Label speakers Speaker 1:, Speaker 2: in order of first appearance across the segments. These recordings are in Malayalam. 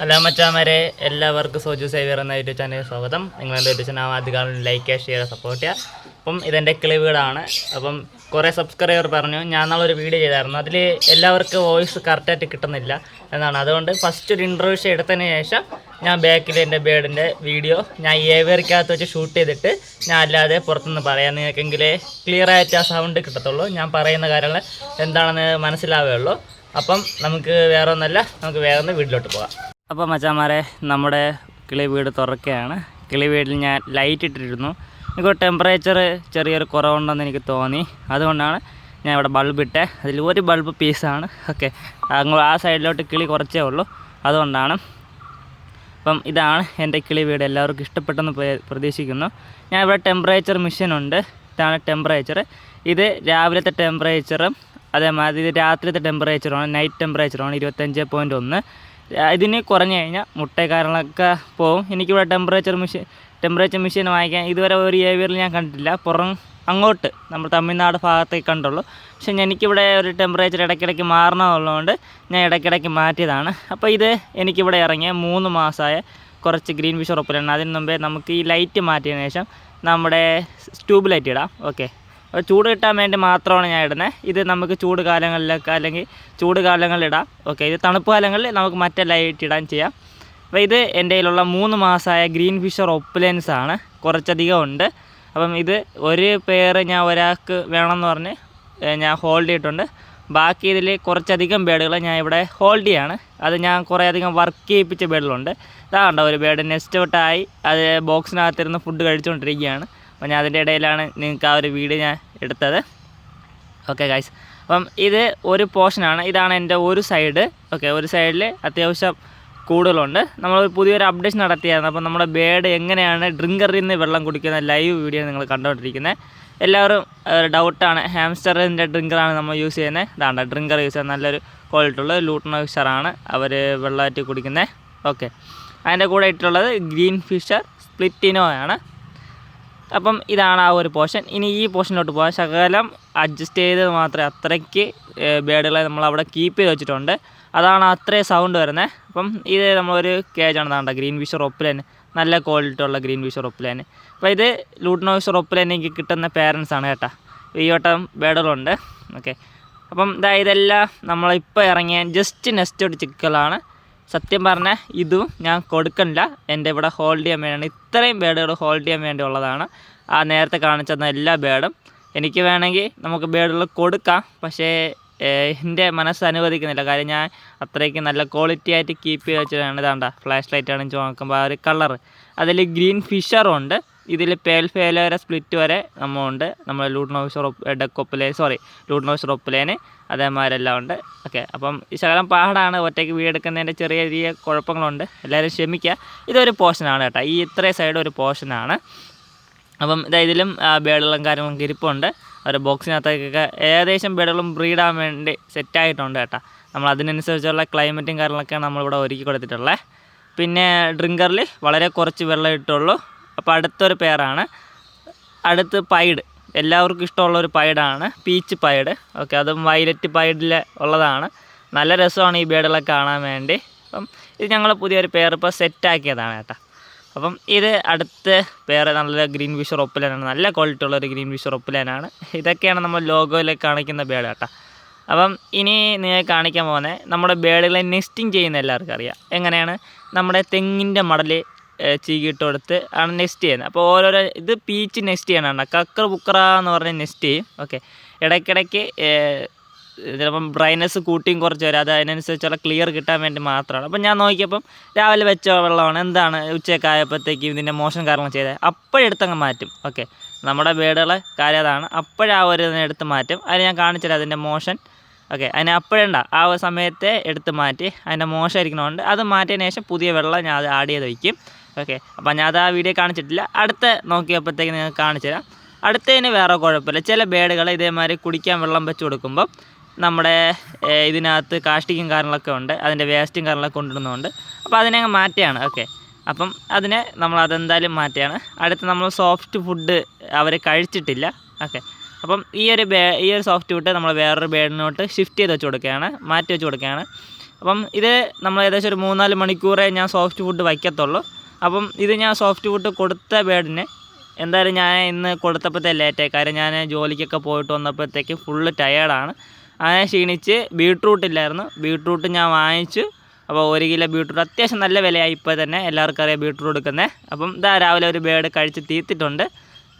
Speaker 1: ഹലോ മച്ചാമാരെ എല്ലാവർക്കും സോജു സേവിയർ എന്ന യൂട്യൂബ് ചാനലിൽ സ്വാഗതം. നിങ്ങളുടെ യൂട്യൂബ് ചാനൽ ആദ്യകാലം ലൈക്ക് ഷെയർ സപ്പോർട്ട് ചെയ്യുക അപ്പം ഇതെന്റെ ക്ലിവുകളാണ് അപ്പം കുറേ സബ്സ്ക്രൈബർ പറഞ്ഞു ഞാൻ നാളെ ഒരു വീഡിയോ ചെയ്തായിരുന്നു. അതിൽ എല്ലാവർക്കും വോയിസ് കറക്റ്റായിട്ട് കിട്ടുന്നില്ല എന്നാണ്. അതുകൊണ്ട് ഫസ്റ്റ് ഒരു ഇന്റർവ്യൂഷൻ എടുത്തതിന് ശേഷം ഞാൻ ബാക്കിൽ എന്റെ ബേഡിന്റെ വീഡിയോ ഞാൻ ഏവേർക്കകത്ത് വെച്ച് ഷൂട്ട് ചെയ്തിട്ട് ഞാൻ അല്ലാതെ പുറത്തുനിന്ന് പറയാം. നിങ്ങൾക്കെങ്കിലേ ക്ലിയർ ആയിട്ട് ആ സൗണ്ട് കിട്ടത്തുള്ളൂ. ഞാൻ പറയുന്ന കാര്യങ്ങൾ എന്താണെന്ന് മനസ്സിലാവുകയുള്ളൂ. അപ്പം നമുക്ക് വേറെ ഒന്നല്ല നമുക്ക് വേറെ ഒന്ന് വീട്ടിലോട്ട് പോകാം. അപ്പോൾ മച്ചാമാരെ നമ്മുടെ കിളി വീട് തുറക്കുകയാണ്. കിളി വീട്ടിൽ ഞാൻ ലൈറ്റ് ഇട്ടിരുന്നു. എനിക്ക് ടെമ്പറേച്ചർ ചെറിയൊരു കുറവുണ്ടെന്ന് എനിക്ക് തോന്നി. അതുകൊണ്ടാണ് ഞാൻ ഇവിടെ ബൾബ് ഇട്ടേ. അതിൽ ഒരു ബൾബ് പീസാണ് ഓക്കെ അങ്ങ് ആ സൈഡിലോട്ട് കിളി കുറച്ചേ ഉള്ളൂ. അതുകൊണ്ടാണ്. അപ്പം ഇതാണ് എന്റെ കിളി വീട്. എല്ലാവർക്കും ഇഷ്ടപ്പെട്ടെന്ന് പ്രതീക്ഷിക്കുന്നു. ഞാൻ ഇവിടെ ടെമ്പറേച്ചർ ഉണ്ട്. ഇതാണ് ടെമ്പറേച്ചർ ഇത് രാവിലത്തെ ടെമ്പറേച്ചറും അതേമാതിരി രാത്രിത്തെ ടെമ്പറേച്ചറുമാണ് നൈറ്റ് ടെമ്പറേച്ചറുമാണ് ഇരുപത്തഞ്ച് പോയിന്റ് ഒന്ന്. ഇതിന് കുറഞ്ഞു കഴിഞ്ഞാൽ മുട്ട പോകും പോവും. എനിക്കിവിടെ ടെമ്പറേച്ചർ മെഷീൻ ടെമ്പറേച്ചർ മെഷീൻ വാങ്ങിക്കാൻ. ഇതുവരെ ഒരു ഏവിയറിൽ ഞാൻ കണ്ടിട്ടില്ല. പുറം അങ്ങോട്ട് നമ്മൾ തമിഴ്നാട് ഭാഗത്തേക്ക് കണ്ടുള്ളൂ. പക്ഷേ എനിക്കിവിടെ ഒരു ടെമ്പറേച്ചർ ഇടയ്ക്കിടയ്ക്ക് മാറണമെന്നുള്ളതുകൊണ്ട് ഞാൻ ഇടയ്ക്കിടയ്ക്ക് മാറ്റിയതാണ്. അപ്പോൾ ഇത് എനിക്കിവിടെ ഇറങ്ങിയ മൂന്ന് മാസമായ കുറച്ച് ഗ്രീൻ ഫിഷ് ഉറപ്പിലാണ്. അതിന് മുമ്പേ നമുക്ക് ഈ ലൈറ്റ് മാറ്റിയതിന് ശേഷം നമ്മുടെ ട്യൂബ് ലൈറ്റ് ഇടാം. ഓക്കെ ചൂട് കിട്ടാൻ വേണ്ടി മാത്രമാണ് ഞാൻ ഇടുന്നത്. ഇത് നമുക്ക് ചൂട് കാലങ്ങളിലൊക്കെ അല്ലെങ്കിൽ ചൂട് കാലങ്ങളിൽ ഇടാം. ഓക്കെ ഇത് തണുപ്പ് കാലങ്ങളിൽ നമുക്ക് മറ്റേ ലൈറ്റ് ഇടാൻ ചെയ്യാം. അപ്പോൾ ഇത് എന്റെ കയ്യിലുള്ള മൂന്ന് മാസമായ ഗ്രീൻ ഫിഷർ ഒപ്പുലൻസ് ആണ്. കുറച്ചധികം ഉണ്ട്. അപ്പം ഇത് ഒരു പേര് ഞാൻ ഒരാൾക്ക് വേണമെന്ന് പറഞ്ഞ് ഞാൻ ഹോൾഡ് ചെയ്തിട്ടുണ്ട്. ബാക്കി ഇതിൽ കുറച്ചധികം ബേഡുകൾ ഞാൻ ഇവിടെ ഹോൾഡ് ചെയ്യാണ്. അത് ഞാൻ കുറേ അധികം വർക്ക് ചെയ്യിപ്പിച്ച ബേഡുകളുണ്ട് ഇതാ കണ്ടോ ഒരു ബേഡ് നെസ്റ്റ് ഔട്ടായി അത് ബോക്സിനകത്തിരുന്ന് ഫുഡ് കഴിച്ചുകൊണ്ടിരിക്കുകയാണ്. അപ്പോൾ ഞാൻ അതിന്റെ ഇടയിലാണ് നിങ്ങൾക്ക് ആ ഒരു വീഡിയോ ഞാൻ എടുത്തത്. ഓക്കെ ഗൈസ് അപ്പം ഇത് ഒരു പോർഷനാണ് ഇതാണ് എന്റെ ഒരു സൈഡ് ഓക്കെ ഒരു സൈഡിൽ അത്യാവശ്യം കൂടുതലുണ്ട്. നമ്മൾ പുതിയൊരു അപ്ഡേഷൻ നടത്തിയായിരുന്നു. അപ്പം നമ്മുടെ ബേഡ് എങ്ങനെയാണ് ഡ്രിങ്കറിൽ നിന്ന് വെള്ളം കുടിക്കുന്ന ലൈവ് വീഡിയോ നിങ്ങൾ കണ്ടുകൊണ്ടിരിക്കുന്നത് എല്ലാവരും ഡൗട്ടാണ് ഹാംസ്റ്ററിന്റെ ഡ്രിങ്കറാണ് നമ്മൾ യൂസ് ചെയ്യുന്നത് ഇതാണ് ഡ്രിങ്കർ യൂസ് ചെയ്യുന്ന നല്ലൊരു ക്വാളിറ്റി ഉള്ള ലൂട്ടൺ ഫിഷറാണ് അവർ വെള്ളമാറ്റി കുടിക്കുന്നത് ഓക്കെ അതിന്റെ കൂടെ ഇട്ടുള്ളത് ഗ്രീൻ ഫിഷർ സ്പ്ലിറ്റിനോ ആണ്. അപ്പം ഇതാണ് ആ ഒരു പോർഷൻ. ഇനി ഈ പോർഷനിലോട്ട് പോകാം. ശകലം അഡ്ജസ്റ്റ് ചെയ്ത് മാത്രമേ അത്രയ്ക്ക് ബേഡുകളെ നമ്മൾ അവിടെ കീപ്പ് ചെയ്ത് വെച്ചിട്ടുണ്ട്. അതാണ് അത്രയും സൗണ്ട് വരുന്നത് അപ്പം ഇത് നമ്മളൊരു കേജാണ് താണ്ട ഗ്രീൻ വിഷർ ഒപ്പിലൻ നല്ല ക്വാളിറ്റി ഉള്ള ഗ്രീൻ വിഷർ ഒപ്പിലൻ അപ്പോൾ ഇത് ലൂട്ട്നോ വിഷർ ഒപ്പിലൻ എനിക്ക് കിട്ടുന്ന പേരൻസ് ആണ് കേട്ടോ. ഈ വട്ടം ബേഡുകളുണ്ട് ഓക്കെ അപ്പം ഇതാ ഇതെല്ലാം നമ്മളിപ്പോൾ ഇറങ്ങിയ ജസ്റ്റ് നെസ്റ്റ് ചിക്കലാണ് സത്യം പറഞ്ഞാൽ ഇതും ഞാൻ കൊടുക്കണില്ല. എന്റെ ഇവിടെ ഹോൾഡ് ചെയ്യാൻ വേണ്ടിയാണ്. ഇത്രയും ബേഡുകൾ ഹോൾഡ് ചെയ്യാൻ വേണ്ടി ഉള്ളതാണ്. ആ നേരത്തെ കാണിച്ചെന്ന എല്ലാ ബേഡും. എനിക്ക് വേണമെങ്കിൽ നമുക്ക് ബേഡുകൾ കൊടുക്കാം. പക്ഷേ എന്റെ മനസ്സ് അനുവദിക്കുന്നില്ല. കാര്യം ഞാൻ അത്രയ്ക്ക് നല്ല ക്വാളിറ്റി ആയിട്ട് കീപ്പ് ചെയ്ത് വെച്ചിട്ടാണ് ഇതാണ്ട. ഫ്ലാഷ് ലൈറ്റ് ആണെങ്കിൽ നോക്കുമ്പോൾ ആ ഒരു കളർ അതിൽ ഗ്രീൻ ഫിഷറും ഉണ്ട്. ഇതിൽ പേൽ ഫേല വരെ സ്പ്ലിറ്റ് വരെ നമ്മളുണ്ട്. നമ്മൾ ലൂട്ട്നോഷർ ഡെക്കൊപ്പിലേ സോറി ലൂട്ട്നോഷർ ഒപ്പിലേന് അതേമാതിരെല്ലാം ഉണ്ട്. ഓക്കെ അപ്പം ഈ ശകലം പാടാണ്. ഒറ്റയ്ക്ക് വീടെടുക്കുന്നതിന്റെ ചെറിയ ചെറിയ കുഴപ്പങ്ങളുണ്ട്. എല്ലാവരും ക്ഷമിക്കുക. ഇതൊരു പോർഷനാണ് കേട്ടോ. ഈ ഇത്രയും സൈഡ് ഒരു പോർഷനാണ് അപ്പം ഇതാ ഇതിലും ബേഡുകളും കാര്യങ്ങളും ഇരിപ്പുണ്ട്. ഒരു ബോക്സിനകത്തേക്കൊക്കെ ഏകദേശം ബേഡുകളും ബ്രീഡാൻ വേണ്ടി സെറ്റായിട്ടുണ്ട് കേട്ടോ. നമ്മൾ അതിനനുസരിച്ചുള്ള ക്ലൈമറ്റും കാര്യങ്ങളൊക്കെയാണ് നമ്മളിവിടെ ഒരുക്കി കൊടുത്തിട്ടുള്ളത് പിന്നെ ഡ്രിങ്കറിൽ വളരെ കുറച്ച് വെള്ളം ഇട്ടുള്ളൂ. അപ്പോൾ അടുത്തൊരു പേരാണ്. അടുത്ത് പൈഡ്. എല്ലാവർക്കും ഇഷ്ടമുള്ള ഒരു പൈഡാണ്. Peach pied. ഓക്കെ അതും വയലറ്റ് പൈഡിൽ ഉള്ളതാണ്. നല്ല രസമാണ് ഈ ബേഡുകളെ കാണാൻ വേണ്ടി. അപ്പം ഇത് ഞങ്ങൾ പുതിയൊരു പേർ ഇപ്പോൾ സെറ്റാക്കിയതാണ് കേട്ടോ. അപ്പം ഇത് അടുത്ത പേര് നല്ല ഗ്രീൻ വിഷ് ഒപ്പിലാനാണ് നല്ല ക്വാളിറ്റി ഉള്ള ഒരു ഗ്രീൻ വിഷ് ഒപ്പിലാനാണ് ഇതൊക്കെയാണ് നമ്മൾ ലോഗോയിൽ കാണിക്കുന്ന ബേഡ് കേട്ടോ. അപ്പം ഇനി നിങ്ങൾ കാണിക്കാൻ പോകുന്നത് നമ്മുടെ ബേഡുകളെ നെസ്റ്റിംഗ് ചെയ്യുന്ന എല്ലാവർക്കും അറിയാം. എങ്ങനെയാണ്? നമ്മുടെ തെങ്ങിന്റെ മടൽ ചീകിയിട്ട് കൊടുത്ത് ആണ് നെസ്റ്റ് ചെയ്യുന്നത്. അപ്പോൾ ഓരോരോ ഇത് പീച്ച് നെസ്റ്റ് ചെയ്യണം കക്കർ ബുക്കറ എന്ന് പറഞ്ഞ് നെസ്റ്റ് ചെയ്യും. ഓക്കെ ഇടയ്ക്കിടയ്ക്ക് ചിലപ്പം ബ്രൈറ്റ്നസ് കൂട്ടിയും കുറച്ച് വരും. അത് അതിനനുസരിച്ചുള്ള ക്ലിയർ കിട്ടാൻ വേണ്ടി മാത്രമാണ്. അപ്പം ഞാൻ നോക്കിയപ്പം രാവിലെ വെച്ച വെള്ളമാണ്. എന്താണ് ഉച്ചയൊക്കെ ഇതിന്റെ മോശം കാരണം ചെയ്തത്? അപ്പോഴെടുത്തങ്ങ് മാറ്റും. ഓക്കെ നമ്മുടെ ബേഡുകളെ കാര്യം അതാണ് അപ്പോഴാ ഒരു എടുത്ത് മാറ്റും. അതിന് ഞാൻ കാണിച്ചുതരാം അതിന്റെ മോഷൻ ഓക്കെ അതിനെ അപ്പോഴേണ്ട. ആ സമയത്തെ എടുത്ത് മാറ്റി. അതിന്റെ മോശം ഇരിക്കണമുണ്ട് അത് മാറ്റിയതിന് ശേഷം പുതിയ വെള്ളം ഞാൻ അത് ആഡ് ചെയ്ത് വയ്ക്കും. ഓക്കെ. അപ്പം ഞാൻ അത് ആ വീഡിയോ കാണിച്ചിട്ടില്ല. അടുത്ത നോക്കിയപ്പോഴത്തേക്ക് നിങ്ങൾക്ക് കാണിച്ചു തരാം അടുത്തതിന് വേറെ കുഴപ്പമില്ല. ചില ബേഡുകൾ ഇതേമാതിരി കുടിക്കാൻ വെള്ളം വെച്ച് കൊടുക്കുമ്പം നമ്മുടെ ഇതിനകത്ത് കാഷ്ടിക്കും കാര്യങ്ങളൊക്കെ ഉണ്ട്. അതിന്റെ വേസ്റ്റും കാര്യങ്ങളൊക്കെ കൊണ്ടിടുന്നുണ്ട് അപ്പോൾ അതിനെ അങ്ങ് മാറ്റിയാണ് ഓക്കെ. അപ്പം അതിനെ നമ്മൾ അതെന്തായാലും മാറ്റിയാണ് അടുത്ത് നമ്മൾ സോഫ്റ്റ് ഫുഡ് അവർ കഴിച്ചിട്ടില്ല. ഓക്കെ. അപ്പം ഈ ഒരു ബേ ഈ ഒരു സോഫ്റ്റ് ഫുഡ് നമ്മൾ വേറൊരു ബേഡിനോട്ട് ഷിഫ്റ്റ് ചെയ്ത് വെച്ച് കൊടുക്കുകയാണ്. മാറ്റി വെച്ച് കൊടുക്കുകയാണ്. അപ്പം ഇത് നമ്മൾ ഏകദേശം ഒരു മൂന്നാൽ മണിക്കൂറേ ഞാൻ സോഫ്റ്റ് ഫുഡ് വയ്ക്കത്തുള്ളൂ. അപ്പം ഇത് ഞാൻ സോഫ്റ്റ് വുഡ് കൊടുത്ത ബേഡിന് എന്തായാലും ഞാൻ ഇന്ന് കൊടുത്തപ്പോഴത്തെ ലേറ്റായി കാര്യം ഞാൻ ജോലിക്കൊക്കെ പോയിട്ട് വന്നപ്പോഴത്തേക്ക് ഫുള്ള് ടയേർഡാണ് അങ്ങനെ ക്ഷീണിച്ച് ബീട്രൂട്ട് ഇല്ലായിരുന്നു. ബീട്രൂട്ട് ഞാൻ വാങ്ങിച്ചു. അപ്പോൾ ഒരു കിലോ ബീട്രൂട്ട് അത്യാവശ്യം നല്ല വിലയായി ഇപ്പോൾ തന്നെ. എല്ലാവർക്കും അറിയാം ബീട്രൂട്ട് എടുക്കുന്നത് അപ്പം ഇതാ രാവിലെ ഒരു ബേഡ് കഴിച്ച് തീർത്തിട്ടുണ്ട്.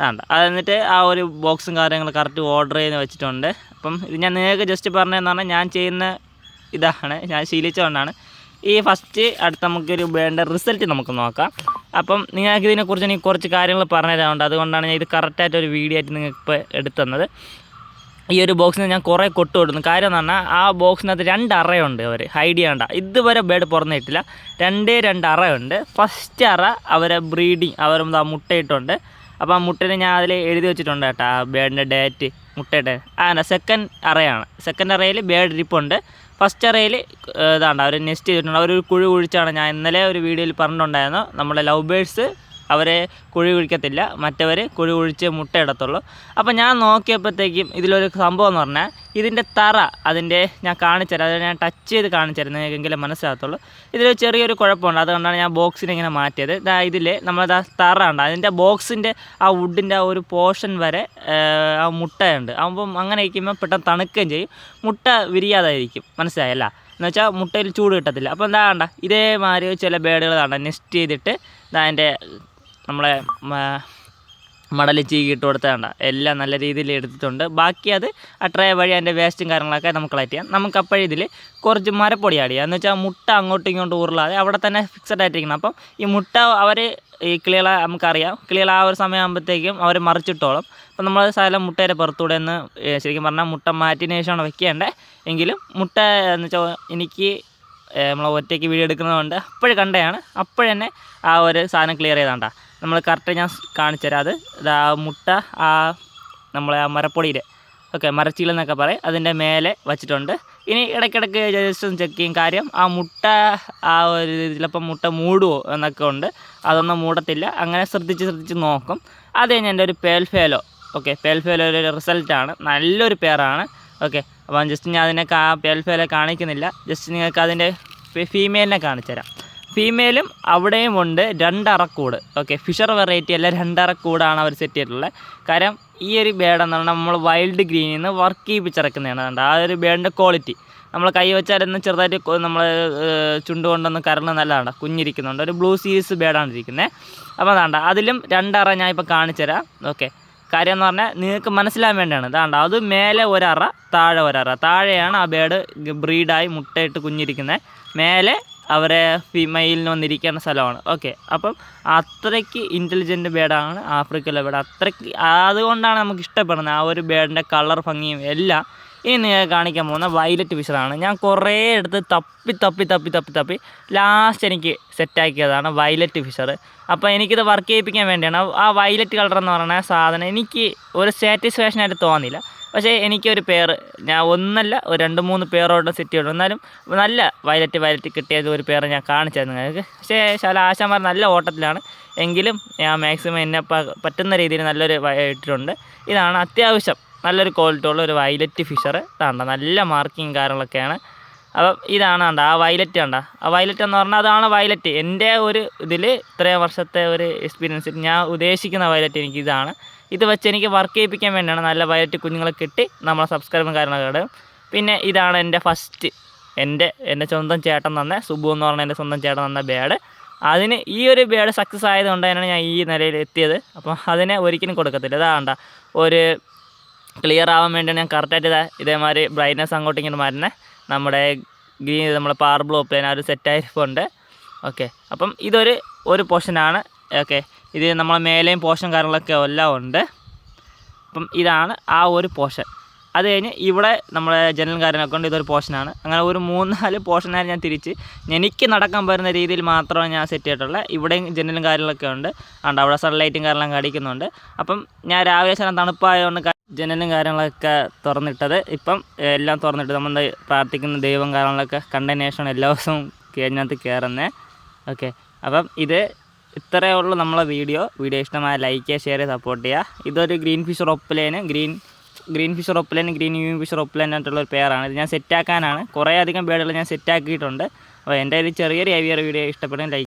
Speaker 1: വേണ്ട അത് എന്നിട്ട് ആ ഒരു ബോക്സും കാര്യങ്ങളും കറക്റ്റ് ഓർഡർ ചെയ്ത് വെച്ചിട്ടുണ്ട്. അപ്പം ഇത് ഞാൻ നിങ്ങൾക്ക് ജസ്റ്റ് പറഞ്ഞതെന്ന് പറഞ്ഞാൽ ഞാൻ ചെയ്യുന്ന ഇതാണ്. ഞാൻ ശീലിച്ചുകൊണ്ടാണ് ഈ ഫസ്റ്റ് അടുത്ത് നമുക്കൊരു വേണ്ട റിസൾട്ട് നമുക്ക് നോക്കാം. അപ്പം നിങ്ങൾക്ക് ഇതിനെക്കുറിച്ച് എനിക്ക് കുറച്ച് കാര്യങ്ങൾ പറഞ്ഞു തരാറുണ്ട് അതുകൊണ്ടാണ് ഞാൻ ഇത് കറക്റ്റായിട്ട് ഒരു വീഡിയോ ആയിട്ട് നിങ്ങൾക്ക് ഇപ്പോൾ എടുത്തുന്നത് ഈ ഒരു ബോക്സിന് ഞാൻ കുറേ കൊട്ട് കൊടുക്കുന്നു. കാര്യം എന്ന് പറഞ്ഞാൽ ആ ബോക്സിനകത്ത് രണ്ട് അറയുണ്ട് അവർ ഹൈഡ് ചെയ്യണ്ട. ഇതുവരെ ബേഡ് പുറന്നിട്ടില്ല. രണ്ടേ രണ്ട് അറയുണ്ട്. ഫസ്റ്റ് അറ അവരെ ബ്രീഡിങ് അവർ മുട്ടയിട്ടുണ്ട്. അപ്പോൾ ആ മുട്ടയിൽ ഞാൻ അതിൽ എഴുതി വെച്ചിട്ടുണ്ട് കേട്ടോ. ആ ബേഡിന്റെ ഡേറ്റ് മുട്ടയുടെ. ആ സെക്കൻഡ് അറയാണ്. സെക്കൻഡ് അറയിൽ ബേഡ് ഇരിപ്പുണ്ട്. ഫസ്റ്റ് അറയിൽ ഇതാണ്ട് അവർ നെസ്റ്റ് ചെയ്തിട്ടുണ്ട്. അവരൊരു കുഴി കുഴിച്ചാണ് ഞാൻ ഇന്നലെ ഒരു വീഡിയോയിൽ പറഞ്ഞിട്ടുണ്ടായിരുന്നു. നമ്മുടെ ലവ് ബേഡ്സ് അവരെ കുഴി കുഴിക്കത്തില്ല. മറ്റവർ കുഴി കുഴിച്ച് മുട്ട മുട്ടയിടത്തുള്ളൂ അപ്പോൾ ഞാൻ നോക്കിയപ്പോഴത്തേക്കും ഇതിലൊരു സംഭവം എന്ന് പറഞ്ഞാൽ ഇതിന്റെ തറ അതിന്റെ ഞാൻ കാണിച്ചുതരാം അത് ഞാൻ ടച്ച് ചെയ്ത് കാണിച്ചുതരാം എങ്കിലും മനസ്സിലാകത്തുള്ളൂ. ഇതിൽ ചെറിയൊരു കുഴപ്പമുണ്ട്. അതുകൊണ്ടാണ് ഞാൻ ബോക്സിനെ ഇങ്ങനെ മാറ്റിയത്. ഇതാ ഇതിൽ നമ്മളത് തറ ഉണ്ട് അതിന്റെ ബോക്സിന്റെ ആ വുഡിന്റെ ആ ഒരു പോർഷൻ വരെ ആ മുട്ടയുണ്ട്. ആകുമ്പം അങ്ങനെ ഇരിക്കുമ്പോൾ പെട്ടെന്ന് തണുക്കുകയും ചെയ്യും. മുട്ട വിരിയാതായിരിക്കും. മനസ്സിലായല്ല എന്ന് വെച്ചാൽ മുട്ടയിൽ ചൂട് കിട്ടത്തില്ല. അപ്പോൾ എന്താ കണ്ട? ഇതേമാതിരി ചില ബേഡുകൾ കണ്ട? നെസ്റ്റ് ചെയ്തിട്ട് അതിന്റെ നമ്മളെ മടൽ ചീകി ഇട്ട് കൊടുത്തതാണ്ട എല്ലാം നല്ല രീതിയിൽ എടുത്തിട്ടുണ്ട്. ബാക്കി അത് ആ ട്രേ വഴി അതിന്റെ വേസ്റ്റും കാര്യങ്ങളൊക്കെ നമുക്ക് കളക്ട് ചെയ്യാം. നമുക്ക് അപ്പോഴും ഇതിൽ കുറച്ച് മരപ്പൊടി ആഡ് ചെയ്യാം. എന്ന് വെച്ചാൽ മുട്ട അങ്ങോട്ടും ഇങ്ങോട്ടും ഉരുളാതെ അവിടെ തന്നെ ഫിക്സഡ് ആയിട്ടിരിക്കണം. അപ്പം ഈ മുട്ട അവർ ഈ കിളികളെ നമുക്കറിയാം. കിളികൾ ആ ഒരു സമയമാകുമ്പോഴത്തേക്കും അവർ മറിച്ചിട്ടോളും. അപ്പം നമ്മൾ സ്ഥലം മുട്ടയുടെ പുറത്തൂടെ എന്ന് ശരിക്കും പറഞ്ഞാൽ മുട്ട മാറ്റിയതിന് ശേഷമാണ് വെക്കേണ്ടത്. എങ്കിലും മുട്ട എന്ന് വെച്ചാൽ എനിക്ക് നമ്മൾ ഒറ്റയ്ക്ക് വീഡിയോ എടുക്കുന്നതുകൊണ്ട് അപ്പോഴും കണ്ടതാണ് അപ്പോഴന്നെ ആ ഒരു സാധനം ക്ലിയർ ചെയ്താണ്ട. നമ്മൾ കറക്റ്റ് ഞാൻ കാണിച്ചു തരാം. അത് ആ മുട്ട ആ നമ്മളെ ആ മരപ്പൊടിയിൽ ഓക്കെ മരച്ചീലെന്നൊക്കെ പറയും. അതിന്റെ മേലെ വച്ചിട്ടുണ്ട്. ഇനി ഇടയ്ക്കിടയ്ക്ക് ജസ്റ്റ് ഒന്ന് ചെക്ക് ചെയ്യും കാര്യം ആ മുട്ട ആ ഒരു ചിലപ്പം മുട്ട മൂടുമോ എന്നൊക്കെ ഉണ്ട്. അതൊന്നും മൂടത്തില്ല. അങ്ങനെ ശ്രദ്ധിച്ച് ശ്രദ്ധിച്ച് നോക്കും. അത് കഴിഞ്ഞ് എന്റെ ഒരു പേൽഫേലോ ഓക്കെ പേൽഫേലോ ഒരു റിസൾട്ടാണ് നല്ലൊരു പേരാണ് ഓക്കെ അപ്പം ജസ്റ്റ് ഞാൻ അതിനെ കാ പേൽഫേലെ കാണിക്കുന്നില്ല. ജസ്റ്റ് നിങ്ങൾക്ക് അതിന്റെ ഫീമെയിലിനെ കാണിച്ചു തരാം. ഫീമെയിലും അവിടെയും ഉണ്ട് രണ്ടറക്കൂട്. ഓക്കെ ഫിഷർ വെറൈറ്റി അല്ല രണ്ടറക്കൂടാണ് അവർ സെറ്റ് ചെയ്തിട്ടുള്ളത്. കാരണം ഈ ഒരു ബേഡ് എന്ന് പറഞ്ഞാൽ നമ്മൾ വൈൽഡ് ഗ്രീനിൽ നിന്ന് വർക്ക് ചെയ്യിപ്പിച്ചിറക്കുന്നതാണ് കണ്ട? ആ ഒരു ബേഡിന്റെ ക്വാളിറ്റി നമ്മൾ കൈ വെച്ചാലൊന്ന് ചെറുതായിട്ട് നമ്മൾ ചുണ്ട് കൊണ്ടൊന്ന് കരണ് നല്ലതാണ്. കുഞ്ഞിരിക്കുന്നുണ്ട്. ഒരു ബ്ലൂ സീരീസ് ബേഡാണ് ഇരിക്കുന്നത് അപ്പോൾ അതാണ്ട അതിലും രണ്ടറ ഞാൻ ഇപ്പോൾ കാണിച്ചു തരാം. ഓക്കെ കാര്യം എന്ന് പറഞ്ഞാൽ നിങ്ങൾക്ക് മനസ്സിലാൻ വേണ്ടിയാണ്. ഇതാണ്ട അത് മേലെ ഒരറ താഴെ ഒരറ. താഴെയാണ് ആ ബേഡ് ബ്രീഡായി മുട്ടയിട്ട് കുഞ്ഞിരിക്കുന്നത്. മേലെ അവരെ ഫീമെയിലിന് വന്നിരിക്കുന്ന സ്ഥലമാണ്. ഓക്കെ അപ്പം അത്രയ്ക്ക് ഇന്റലിജന്റ് ബേഡാണ് ആഫ്രിക്കയിലെ ബേഡ്. അത്രയ്ക്ക് അതുകൊണ്ടാണ് നമുക്ക് ഇഷ്ടപ്പെടുന്നത് ആ ഒരു ബേഡിന്റെ കളർ ഭംഗിയും എല്ലാം. ഇനി കാണിക്കാൻ പോകുന്ന വയലറ്റ് ഫിഷറാണ് ഞാൻ കുറേ എടുത്ത് തപ്പി തപ്പി തപ്പി തപ്പി തപ്പി ലാസ്റ്റ് എനിക്ക് സെറ്റാക്കിയതാണ് വയലറ്റ് ഫിഷർ അപ്പോൾ എനിക്കിത് വർക്ക് ചെയ്യിപ്പിക്കാൻ വേണ്ടിയാണ്. ആ വയലറ്റ് കളർ എന്ന് പറയുന്ന സാധനം എനിക്ക് ഒരു സാറ്റിസ്ഫാക്ഷൻ ആയിട്ട് തോന്നിയില്ല. പക്ഷേ എനിക്കൊരു പേർ ഞാൻ ഒന്നല്ല ഒരു രണ്ട് മൂന്ന് പേരോട് സെറ്റ് ചെയ്തു. എന്നാലും നല്ല വയലറ്റ് വയലറ്റ് കിട്ടിയത് ഒരു പേര് ഞാൻ കാണിച്ചായിരുന്നു നിങ്ങൾക്ക്. പക്ഷേ ശാല ആശാന്മാർ നല്ല ഓട്ടത്തിലാണ്. എങ്കിലും ഞാൻ മാക്സിമം എന്നെ പറ്റുന്ന രീതിയിൽ നല്ലൊരു ഇട്ടിട്ടുണ്ട്. ഇതാണ് അത്യാവശ്യം നല്ലൊരു ക്വാളിറ്റി ഉള്ള ഒരു വയലറ്റ് ഫിഷർ ഇതാണ്ട നല്ല മാർക്കിങ് കാര്യങ്ങളൊക്കെയാണ്. അപ്പം ഇതാണ് കണ്ട ആ വയലറ്റ് കണ്ട. ആ വയലറ്റ് എന്ന് പറഞ്ഞാൽ അതാണ് വയലറ്റ് എന്റെ ഒരു ഇതിൽ ഇത്രയും വർഷത്തെ ഒരു എക്സ്പീരിയൻസിൽ ഞാൻ ഉദ്ദേശിക്കുന്ന വയലറ്റ് എനിക്ക് ഇതാണ്. ഇത് വെച്ച് എനിക്ക് വർക്ക് ചെയ്യിപ്പിക്കാൻ വേണ്ടിയാണ് നല്ല വയലറ്റ് കുഞ്ഞുങ്ങളെ കിട്ടി നമ്മളെ സബ്സ്ക്രൈബും കാര്യങ്ങളൊക്കെ ഇടും. പിന്നെ ഇതാണ് എന്റെ ഫസ്റ്റ് എന്റെ എന്റെ സ്വന്തം ചേട്ടൻ തന്നെ സുബു എന്ന് പറഞ്ഞ എന്റെ സ്വന്തം ചേട്ടൻ തന്ന ബേഡ് അതിന് ഈ ഒരു ബേഡ് സക്സസ് ആയതുകൊണ്ട് തന്നെയാണ് ഞാൻ ഈ നിലയിൽ എത്തിയത്. അപ്പം അതിനെ ഒരിക്കലും കൊടുക്കത്തില്ല. ഇതാണ്ട ഒരു ക്ലിയർ ആവാൻ വേണ്ടിയാണ് ഞാൻ കറക്റ്റായിട്ട് ഇതാ ഇതേമാതിരി ബ്രൈറ്റ്നെസ് അങ്ങോട്ട് ഇങ്ങോട്ട് മരുന്നേ നമ്മുടെ ഗ്രീൻ നമ്മുടെ പാർ ബ്ലോ പ്ലെയിൻ ആ ഒരു സെറ്റായിരിപ്പുണ്ട് ഓക്കെ അപ്പം ഇതൊരു ഒരു പോർഷനാണ് ഓക്കെ ഇത് നമ്മളെ മേലെയും പോർഷൻ കാര്യങ്ങളൊക്കെ എല്ലാം ഉണ്ട്. അപ്പം ഇതാണ് ആ ഒരു പോർഷൻ അത് കഴിഞ്ഞ് ഇവിടെ നമ്മളെ ജനലും കാര്യങ്ങളൊക്കെ ഉണ്ട് ഇതൊരു പോർഷനാണ് അങ്ങനെ ഒരു മൂന്നാൽ പോർഷനായി ഞാൻ തിരിച്ച് എനിക്ക് നടക്കാൻ പറ്റുന്ന രീതിയിൽ മാത്രമാണ് ഞാൻ സെറ്റ് ചെയ്തിട്ടുള്ളത്. ഇവിടെയും ജനലും കാര്യങ്ങളൊക്കെ ഉണ്ട്. അതുകൊണ്ട് അവിടെ സൺലൈറ്റും കാര്യങ്ങളൊക്കെ കടിക്കുന്നുണ്ട് അപ്പം ഞാൻ രാവിലെ ശരം തണുപ്പായതുകൊണ്ട് ജനലും കാര്യങ്ങളൊക്കെ തുറന്നിട്ടത്. ഇപ്പം എല്ലാം തുറന്നിട്ട് നമ്മൾ പ്രാർത്ഥിക്കുന്ന ദൈവം കാര്യങ്ങളൊക്കെ കണ്ടതിന് ശേഷമാണ് എല്ലാ ദിവസവും അതിനകത്ത് കയറുന്നത് ഓക്കെ. അപ്പം ഇത് ഇത്രയേ ഉള്ളൂ നമ്മളെ വീഡിയോ. വീഡിയോ ഇഷ്ടമായ ലൈക്ക് ചെയ്യുക ഷെയർ ചെയ്യുക സപ്പോർട്ട് ചെയ്യുക. ഇതൊരു ഗ്രീൻ ഫിഷ് റൊപ്പലേന് ഗ്രീൻ ഗ്രീൻ ഫിഷർ റൊപ്പലേന് ഗ്രീൻ യൂ ഫിഷർ ഒപ്പലൻ ആയിട്ടുള്ള ഒരു പെയറാണ് ഇത് ഞാൻ സെറ്റാക്കാനാണ് കുറേ അധികം ബേഡുകൾ ഞാൻ സെറ്റാക്കിയിട്ടുണ്ട് അപ്പോൾ എന്റെ ഒരു ചെറിയൊരു ഹെവിയർ വീഡിയോ ഇഷ്ടപ്പെടുന്ന ലൈക്ക്